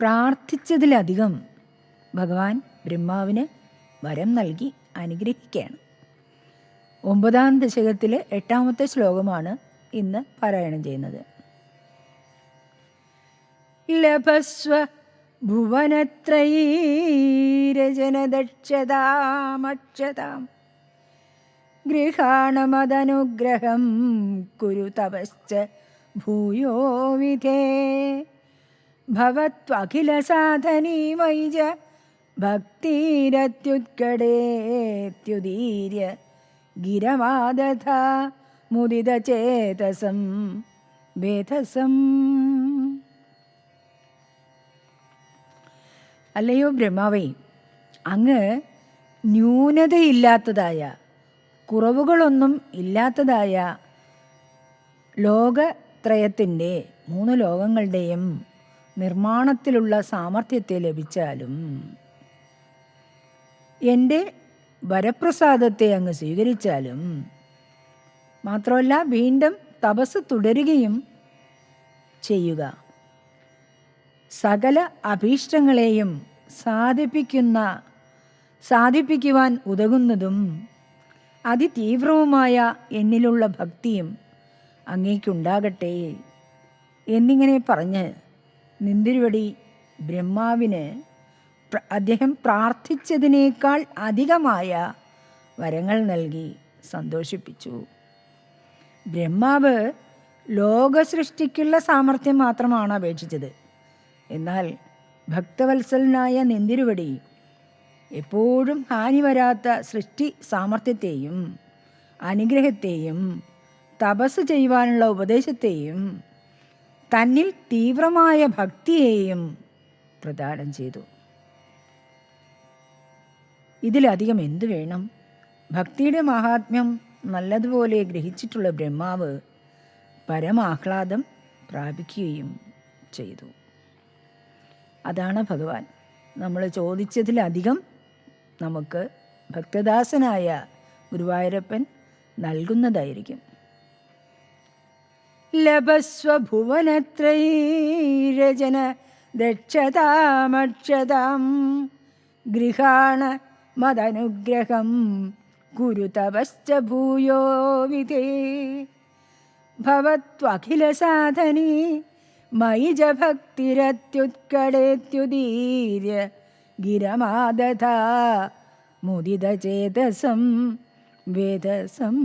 പ്രാർത്ഥിച്ചതിലധികം ഭഗവാൻ ബ്രഹ്മാവിന് വരം നൽകി അനുഗ്രഹിക്കുകയാണ്. ഒമ്പതാം ദശകത്തിലെ എട്ടാമത്തെ ശ്ലോകമാണ് ഇന്ന് പാരായണം ചെയ്യുന്നത്. ലഭസ്വ ഭുവനത്രയീരജനദക്ഷതാമക്ഷതാം ഗൃഹാണമതനുഗ്രഹം കുരു തപശ്ച ഭൂയോ വിധേ ഭവത്വഖിലസാധനീമൈജ ഭക്തിരത്യുത്കടേത്യുദീര്യ ഗിരമാദഥ മുദിതചേതസം വേധസം. അല്ലയോ ബ്രഹ്മാവേ അങ്ങ് ന്യൂനതയില്ലാത്തതായ കുറവുകളൊന്നും ഇല്ലാത്തതായ ലോകത്രയത്തിന്റെ മൂന്ന് ലോകങ്ങളുടെയും നിർമ്മാണത്തിലുള്ള സാമർഥ്യത്തെ ലഭിച്ചാലും എന്റെ വരപ്രസാദത്തെ അങ്ങ് സ്വീകരിച്ചാലും മാത്രമല്ല വീണ്ടും തപസ് തുടരുകയും ചെയ്യുക. സകല അഭീഷ്ടങ്ങളെയും സാധിപ്പിക്കുന്ന സാധിപ്പിക്കുവാൻ ഉതകുന്നതും അതിതീവ്രവുമായ എന്നിലുള്ള ഭക്തിയും അങ്ങേക്കുണ്ടാകട്ടെ എന്നിങ്ങനെ പറഞ്ഞ് നിന്തിരുവടി ബ്രഹ്മാവിന് അദ്ദേഹം പ്രാർത്ഥിച്ചതിനേക്കാൾ അധികമായ വരങ്ങൾ നൽകി സന്തോഷിപ്പിച്ചു. ബ്രഹ്മാവ് ലോകസൃഷ്ടിക്കുള്ള സാമർഥ്യം മാത്രമാണ് അപേക്ഷിച്ചത്. എന്നാൽ ഭക്തവത്സലനായ നെന്തിരുവടി എപ്പോഴും ഹാനി വരാത്ത സൃഷ്ടി സാമർഥ്യത്തെയും അനുഗ്രഹത്തെയും തപസ് ചെയ്യുവാനുള്ള ഉപദേശത്തെയും തന്നിൽ തീവ്രമായ ഭക്തിയെയും പ്രദാനം ചെയ്തു. ഇതിലധികം എന്തു വേണം? ഭക്തിയുടെ മഹാത്മ്യം നല്ലതുപോലെ ഗ്രഹിച്ചിട്ടുള്ള ബ്രഹ്മാവ് പരമാഹ്ലാദം പ്രാപിക്കുകയും ചെയ്തു. അതാണ് ഭഗവാൻ. നമ്മൾ ചോദിച്ചതിലധികം നമുക്ക് ഭക്തദാസനായ ഗുരുവായൂരപ്പൻ നൽകുന്നതായിരിക്കും. ലഭസ്വ ഭുവനത്രൈരജന ദക്ഷതാമക്ഷതാം ഗൃഹാണ മദനുഗ്രഹം കുരു തപശ്ച ഭൂയോ വിധേ. ഭവത്വഖിലസാധനീ മയി ജ ഭക്തിരത്യുത്കടേത്യുദീര്യ ഗിരമാദധാ മുദിതചേതസം വേദസം.